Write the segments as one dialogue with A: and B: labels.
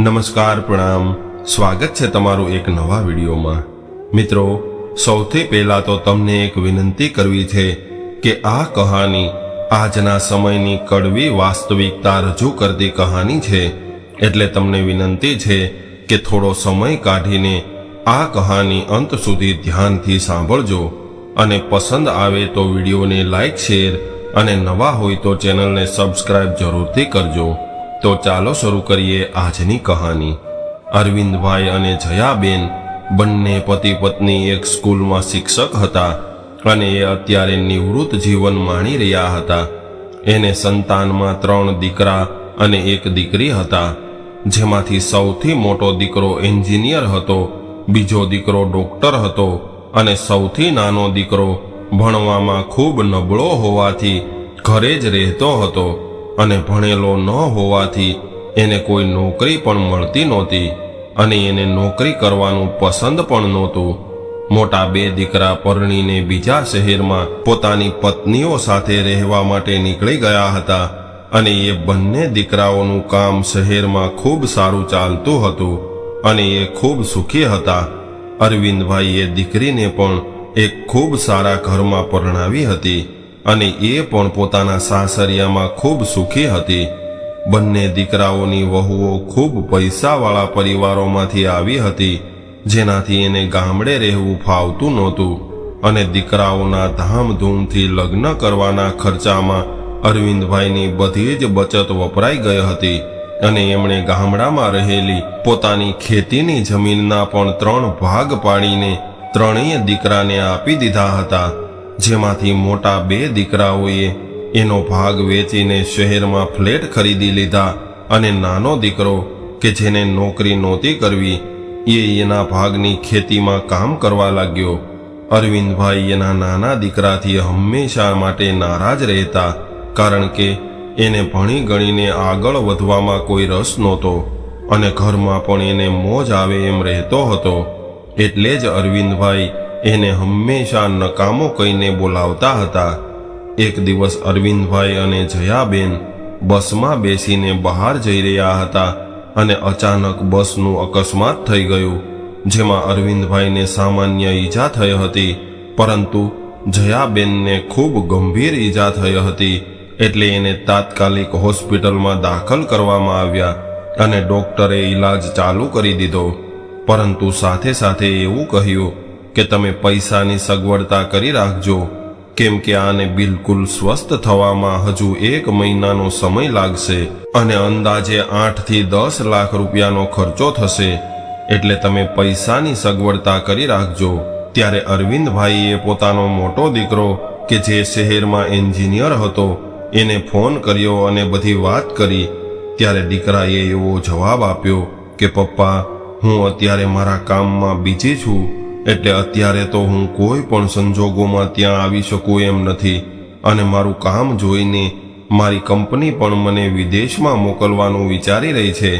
A: નમસ્કાર, પ્રણામ. સ્વાગત છે તમારું એક નવા વિડીયોમાં. મિત્રો, સૌથી પહેલા તો તમને એક વિનંતી કરવી છે કે આ કહાની આજના સમયની કડવી વાસ્તવિકતા રજૂ કરતી કહાની છે. એટલે તમને વિનંતી છે કે થોડો સમય કાઢીને આ કહાની અંત સુધી ધ્યાનથી સાંભળજો. અને પસંદ આવે તો વિડીયોને લાઈક, શેર અને નવા હોય તો ચેનલને સબસ્ક્રાઇબ જરૂરથી કરજો. તો ચાલો શરૂ કરીએ આજની કહાની. અરવિંદભાઈ અને જયાબેન બંને પતિ પત્ની એક સ્કૂલમાં શિક્ષક હતા અને એ અત્યારે નિવૃત્ત જીવન માણી રહ્યા હતા. એને સંતાનમાં ત્રણ દીકરા અને એક દીકરી હતા, જેમાંથી સૌથી મોટો દીકરો એન્જિનિયર હતો, બીજો દીકરો ડોક્ટર હતો અને સૌથી નાનો દીકરો ભણવામાં ખૂબ નબળો હોવાથી ઘરે જ રહેતો હતો. અને ભણેલો ન હોવાથી એને કોઈ નોકરી પણ મળતી નહોતી અને એને નોકરી કરવાનું પસંદ પણ નહોતું. મોટા બે દીકરા પરણીને બીજા શહેરમાં પોતાની પત્નીઓ સાથે રહેવા માટે નીકળી ગયા હતા અને એ બંને દીકરાઓનું કામ શહેરમાં ખૂબ સારું ચાલતું હતું અને એ ખૂબ સુખી હતા. અરવિંદભાઈએ દીકરીને પણ એક ખૂબ સારા ઘરમાં પરણાવી હતી. અને એ પણ પોતાના સાસરિયામાં ખૂબ સુખી હતી. બંને દીકરાઓની વહુઓ ખૂબ પૈસાવાળા પરિવારોમાંથી આવી હતી, જેનાથી એને ગામડે રહેવું ફાવતું નહોતું અને દીકરાઓના ધામધૂમથી લગ્ન કરવાના ખર્ચામાં અરવિંદભાઈની બધી જ બચત વપરાઈ ગઈ હતી અને એમણે ગામડામાં રહેલી પોતાની ખેતીની જમીનના પણ ત્રણ ભાગ પાડીને ત્રણેય દીકરાને આપી દીધા હતા. જેમાંથી મોટા બે દીકરાઓએ એનો ભાગ વેચીને શહેરમાં ફ્લેટ ખરીદી લીધા અને નાનો દીકરો કે જેને નોકરી નહોતી કરવી, એ એના ભાગની ખેતીમાં કામ કરવા લાગ્યો. અરવિંદભાઈ એના નાના દીકરાથી હંમેશા માટે નારાજ રહેતા, કારણ કે એને ભણી ગણીને આગળ વધવામાં કોઈ રસ નહોતો અને ઘરમાં પણ એને મોજ આવે એમ રહેતો હતો. એટલે જ અરવિંદભાઈ એને હંમેશા નકામો કહીને બોલાવતા હતા. એક દિવસ અરવિંદભાઈ અને જયાબેન બસમાં બેસીને બહાર જઈ રહ્યા હતા અને અચાનક બસનું અકસ્માત થઈ ગયું, જેમાં અરવિંદભાઈને સામાન્ય ઈજા થઈ હતી, પરંતુ જયાબેનને ખૂબ ગંભીર ઈજા થઈ હતી, એટલે એને તાત્કાલિક હોસ્પિટલમાં દાખલ કરવામાં આવ્યા અને ડોક્ટરે ઈલાજ ચાલુ કરી દીધો. પરંતુ સાથે સાથે એવું કહ્યું કે તમે પૈસાની સગવડતા કરી રાખજો, કેમ કે આને બિલકુલ સ્વસ્થ થવામાં હજુ એક મહિનાનો સમય લાગશે અને અંદાજે આઠથી દસ લાખ રૂપિયાનો ખર્ચો થશે. એટલે તમે પૈસાની સગવડતા કરી રાખજો. ત્યારે અરવિંદભાઈએ પોતાનો મોટો દીકરો, કે જે શહેરમાં એન્જિનિયર હતો, એને ફોન કર્યો અને બધી વાત કરી. ત્યારે દીકરાએ એવો જવાબ આપ્યો કે, પપ્પા, હું અત્યારે મારા કામમાં બીજી છું. એટલે અત્યારે તો હું કોઈ પણ સંજોગોમાં ત્યાં આવી શકું એમ નથી. અને મારું કામ જોઈને મારી કંપની પણ મને વિદેશમાં મોકલવાનું વિચારી રહી છે.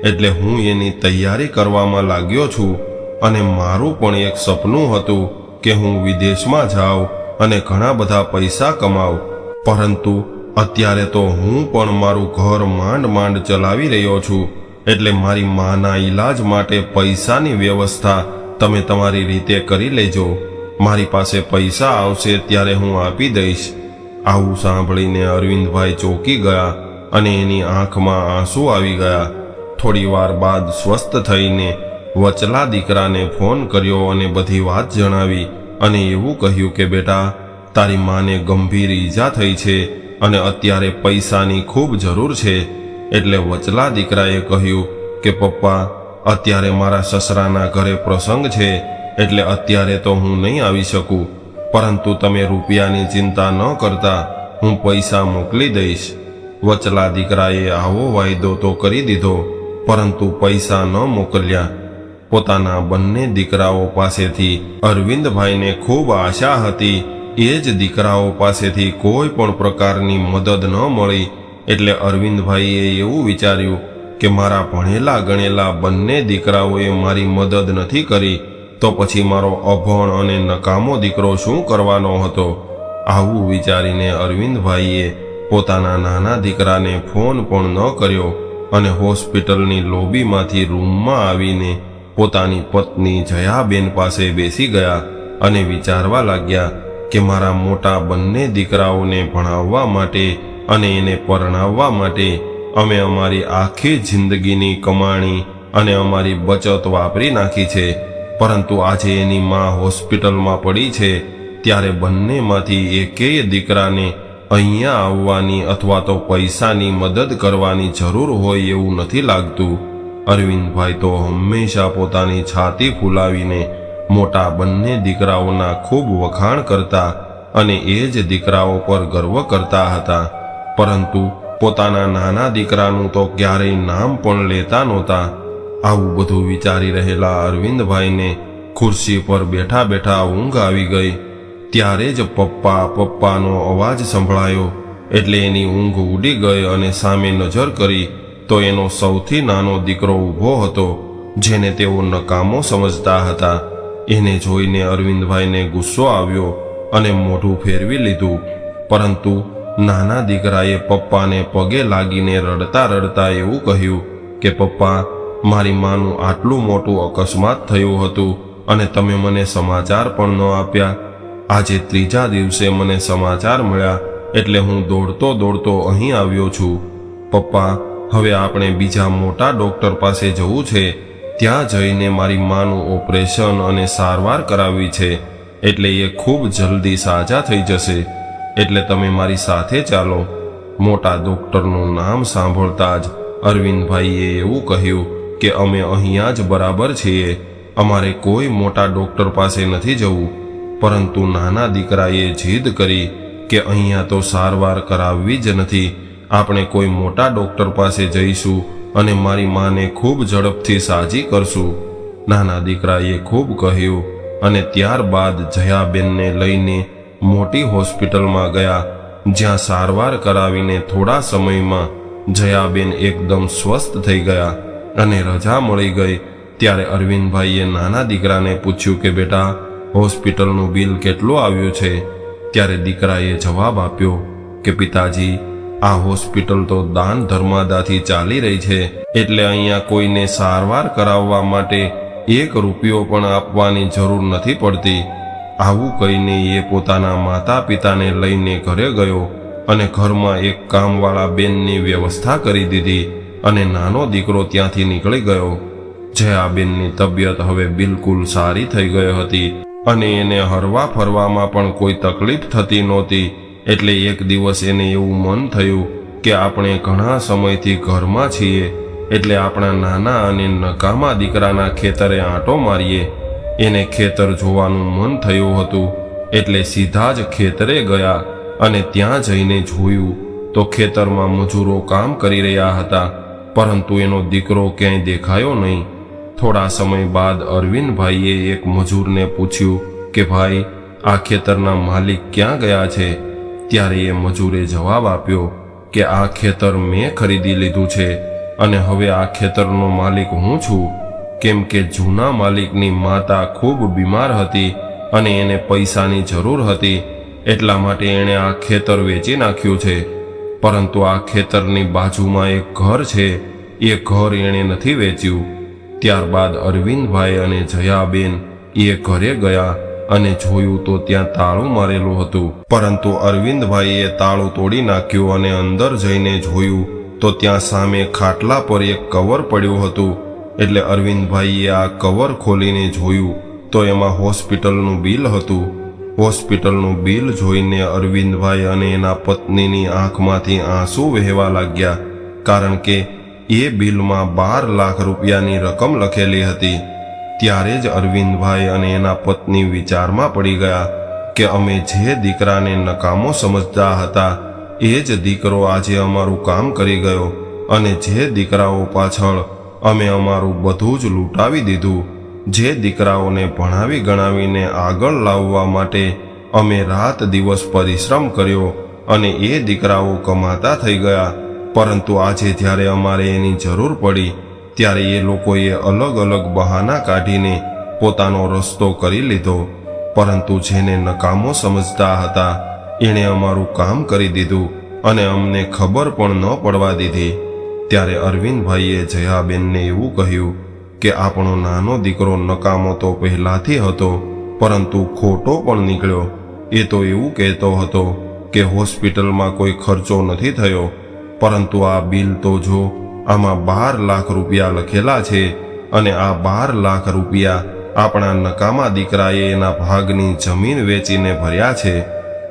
A: એટલે હું એની તૈયારી કરવામાં લાગ્યો છું. અને મારું પણ એક સપનું હતું કે હું વિદેશમાં જાઉં અને ઘણા બધા પૈસા કમાઉં. પરંતુ અત્યારે તો હું પણ મારું ઘર માંડ માંડ ચલાવી રહ્યો છું. એટલે મારી માના ઈલાજ માટે પૈસાની વ્યવસ્થા તમે તમારી રીતે કરી લેજો. મારી પાસે પૈસા આવશે ત્યારે હું આપી દઈશ. આવું સાંભળીને અરવિંદભાઈ ચોંકી ગયા અને એની આંખમાં આંસુ આવી ગયા. થોડી વાર બાદ સ્વસ્થ થઈને વચલા દીકરાને ફોન કર્યો અને બધી વાત જણાવી અને એવું કહ્યું કે, બેટા, તારી માને ગંભીર ઈજા થઈ છે અને અત્યારે પૈસાની ખૂબ જરૂર છે. એટલે વચલા દીકરાએ કહ્યું કે, પપ્પા અત્યારે મારા સસરાના ઘરે પ્રસંગ છે, એટલે અત્યારે તો હું નહીં આવી શકું. પરંતુ તમે રૂપિયાની ચિંતા ન કરતા, હું પૈસા મોકલી દઈશ. વચલા દીકરાએ આવો વાયદો તો કરી દીધો, પરંતુ પૈસા ન મોકલ્યા. પોતાના બંને દીકરાઓ પાસેથી અરવિંદભાઈને ખૂબ આશા હતી. એ જ દીકરાઓ પાસેથી કોઈ પણ પ્રકારની મદદ ન મળી, એટલે અરવિંદભાઈએ એવું વિચાર્યું કે મારા ભણેલા ગણેલા બંને દીકરાઓએ મારી મદદ નથી કરી, તો પછી મારો અભણ અને નકામો દીકરો શું કરવાનો હતો? આવું વિચારીને અરવિંદભાઈએ પોતાના નાના દીકરાને ફોન પણ ન કર્યો અને હોસ્પિટલની લોબીમાંથી રૂમમાં આવીને પોતાની પત્ની જયાબેન પાસે બેસી ગયા અને વિચારવા લાગ્યા કે મારા મોટા બંને દીકરાઓને ભણાવવા માટે અને એને પરણાવવા માટે અમે અમારી આખી જિંદગીની કમાણી અને અમારી બચત વાપરી નાખી છે. પરંતુ આજે એની માં હોસ્પિટલમાં પડી છે, ત્યારે બંનેમાંથી એકેય દીકરાને અહીંયા આવવાની અથવા તો પૈસાની મદદ કરવાની જરૂર હોય એવું નથી લાગતું. અરવિંદભાઈ તો હંમેશા પોતાની છાતી ફૂલાવીને મોટા બંને દીકરાઓના ખૂબ વખાણ કરતા અને એ જ દીકરાઓ પર ગર્વ કરતા હતા. પરંતુ પોતાના નાના દીકરાનું તો ક્યારેય નામ પણ લેતા નહોતા. આવું બધું વિચારી રહેલા અરવિંદભાઈને ખુરશી પર બેઠા બેઠા ઊંઘ આવી ગઈ. ત્યારે જ પપ્પા પપ્પાનો અવાજ સંભળાયો. એટલે એની ઊંઘ ઉડી ગઈ અને સામે નજર કરી તો એનો સૌથી નાનો દીકરો ઊભો હતો, જેને તેઓ નકામો સમજતા હતા. એને જોઈને અરવિંદભાઈને ગુસ્સો આવ્યો અને મોઢું ફેરવી લીધું. પરંતુ નાના દીકરાએ પપ્પાને પગે લાગીને રડતા રડતા એવું કહ્યું કે, પપ્પા, મારી માનું આટલું મોટું અકસ્માત થયું હતું અને તમે મને સમાચાર પણ ન આપ્યા. આજે ત્રીજા દિવસે મને સમાચાર મળ્યા એટલે હું દોડતો દોડતો અહીં આવ્યો છું. પપ્પા, હવે આપણે બીજા મોટા ડોક્ટર પાસે જવું છે. ત્યાં જઈને મારી માનું ઓપરેશન અને સારવાર કરાવવી છે એટલે એ ખૂબ જલ્દી સાજા થઈ જશે. એટલે તમે મારી સાથે ચાલો. મોટા ડોક્ટરનું નામ સાંભળતા જ અરવિંદભાઈએ એવું કહ્યું કે અમે અહીંયા જ બરાબર છીએ. અમારે કોઈ મોટા ડોક્ટર પાસે નથી જવું. પરંતુ નાના દીકરાએ જીદ કરી કે અહીંયા તો સારવાર કરાવવી જ નથી. આપણે કોઈ મોટા ડોક્ટર પાસે જઈશું અને મારી માને ખૂબ ઝડપથી સાજી કરશું. નાના દીકરાએ ખૂબ કહ્યું અને ત્યારબાદ જયાબેનને લઈને મોટી હોસ્પિટલમાં ગયા, જ્યાં સારવાર કરાવીને થોડા સમયમાં જયાબેન એકદમ સ્વસ્થ થઈ ગયા અને રજા મળી ગઈ. ત્યારે અરવિંદભાઈએ નાના દીકરાને પૂછ્યું કે, બેટા, હોસ્પિટલનું બિલ કેટલું આવ્યું છે? ત્યારે દીકરાએ જવાબ આપ્યો કે, પિતાજી, આ હોસ્પિટલ તો દાન ધર્માદાથી ચાલી રહી છે. એટલે અહીંયા કોઈને સારવાર કરાવવા માટે એક રૂપિયો પણ આપવાની જરૂર નથી પડતી. આવું કહીને એ પોતાના માતા પિતાને લઈને ઘરે ગયો અને ઘરમાં એક કામવાળા બેનની વ્યવસ્થા કરી દીધી અને નાનો દીકરો ત્યાંથી નીકળી ગયો જયાબેનની તબિયત હવે બિલકુલ સારી થઈ ગઈ હતી અને એને હરવા ફરવામાં પણ કોઈ તકલીફ થતી નહોતી. એટલે એક દિવસ એને એવું મન થયું કે આપણે ઘણા સમયથી ઘરમાં છીએ, એટલે આપણા નાના અને નકામા દીકરાના ખેતરે આંટો મારીએ એને ખેતર જોવાનું મન થયું હતું. એટલે સીધા જ ખેતરે ગયા અને ત્યાં જઈને જોયું તો ખેતરમાં મજૂરો કામ કરી રહ્યા હતા. પરંતુ એનો દીકરો ક્યાંય દેખાયો નહીં. થોડા સમય બાદ અરવિંદભાઈએ એક મજૂરને પૂછ્યું કે, ભાઈ, આ ખેતરના માલિક ક્યાં ગયા છે? ત્યારે એ મજૂરે જવાબ આપ્યો કે, આ ખેતર મેં ખરીદી લીધું છે અને હવે આ ખેતરનો માલિક હું છું. કેમ કે જૂના માલિકની માતા ખૂબ બીમાર હતી અને એને પૈસાની જરૂર હતી, એટલા માટે એણે આ ખેતર વેચી નાખ્યું છે. પરંતુ આ ખેતરની બાજુમાં એક ઘર છે, એ ઘર એણે નથી વેચ્યું. ત્યારબાદ અરવિંદભાઈ અને જયાબેન એ ઘરે ગયા અને જોયું તો ત્યાં તાળું મારેલું હતું. પરંતુ અરવિંદભાઈએ તાળું તોડી નાખ્યું અને અંદર જઈને જોયું તો ત્યાં સામે ખાટલા પર એક કવર પડ્યું હતું. એટલે અરવિંદભાઈએ આ કવર ખોલીને જોયું તો એમાં હોસ્પિટલનું બિલ હતું. હોસ્પિટલનું બિલ જોઈને અરવિંદભાઈ અને એના પત્નીની આંખમાંથી આંસુ વહેવા લાગ્યા, કારણ કે એ બિલમાં બાર લાખ રૂપિયાની રકમ લખેલી હતી. ત્યારે જ અરવિંદભાઈ અને એના પત્ની વિચારમાં પડી ગયા કે અમે જે દીકરાને નકામો સમજતા હતા, એ જ દીકરો આજે અમારું કામ કરી ગયો અને જે દીકરાઓ પાછળ અમે અમારું બધું જ લૂંટાવી દીધું. જે દીકરાઓને ભણાવી ગણાવીને આગળ લાવવા માટે અમે રાત દિવસ પરિશ્રમ કર્યો અને એ દીકરાઓ કમાતા થઈ ગયા. પરંતુ આજે જ્યારે અમારે એની જરૂર પડી, ત્યારે એ લોકોએ અલગ અલગ બહાના કાઢીને પોતાનો રસ્તો કરી લીધો. પરંતુ જેને નકામો સમજતા હતા, એણે અમારું કામ કરી દીધું અને અમને ખબર પણ ન પડવા દીધી. ત્યારે અરવિંદભાઈએ જયાબેનને એવું કહ્યું કે આપણો નાનો દીકરો નકામો તો પહેલાથી હતો, પરંતુ ખોટો પણ નીકળ્યો. એ તો એવું કહેતો હતો કે હોસ્પિટલમાં કોઈ ખર્ચો નથી થયો, પરંતુ આ બિલ તો જો આમાં બાર લાખ રૂપિયા લખેલા છે અને આ બાર લાખ રૂપિયા આપણા નકામા દીકરાએ એના ભાગની જમીન વેચીને ભર્યા છે,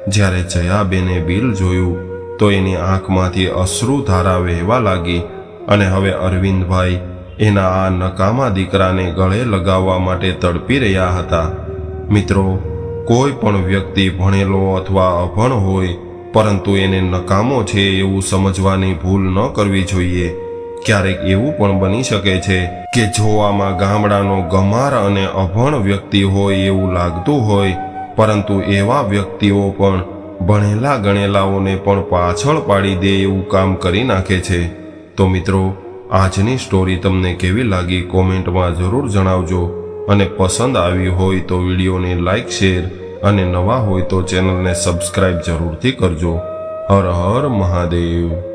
A: જ્યારે જયાબેને બિલ જોયું તો એની આંખમાંથી અશ્રુ ધારા વહેવા લાગી અને હવે અરવિંદભાઈ એના આ નકામા દીકરાને ગળે લગાવવા માટે તડપી રહ્યા હતા. મિત્રો, કોઈ પણ વ્યક્તિ ભણેલો અથવા અભણ હોય, પરંતુ એને નકામો છે એવું સમજવાની ભૂલ ન કરવી જોઈએ. ક્યારેક એવું પણ બની શકે છે કે જોવામાં ગામડાનો ગમાર અને અભણ વ્યક્તિ હોય એવું લાગતું હોય, પરંતુ એવા વ્યક્તિઓ પણ ભણેલા ગણેલાઓને પણ પાછળ પાડી દે એવું કામ કરી નાખે છે. તો મિત્રો, આજની સ્ટોરી તમને કેવી લાગી કોમેન્ટમાં જરૂર જણાવજો અને પસંદ આવી હોય તો વિડીયોને લાઇક શેર અને નવા હોય તો ચેનલને સબસ્ક્રાઇબ જરૂરથી કરજો. હર હર મહાદેવ.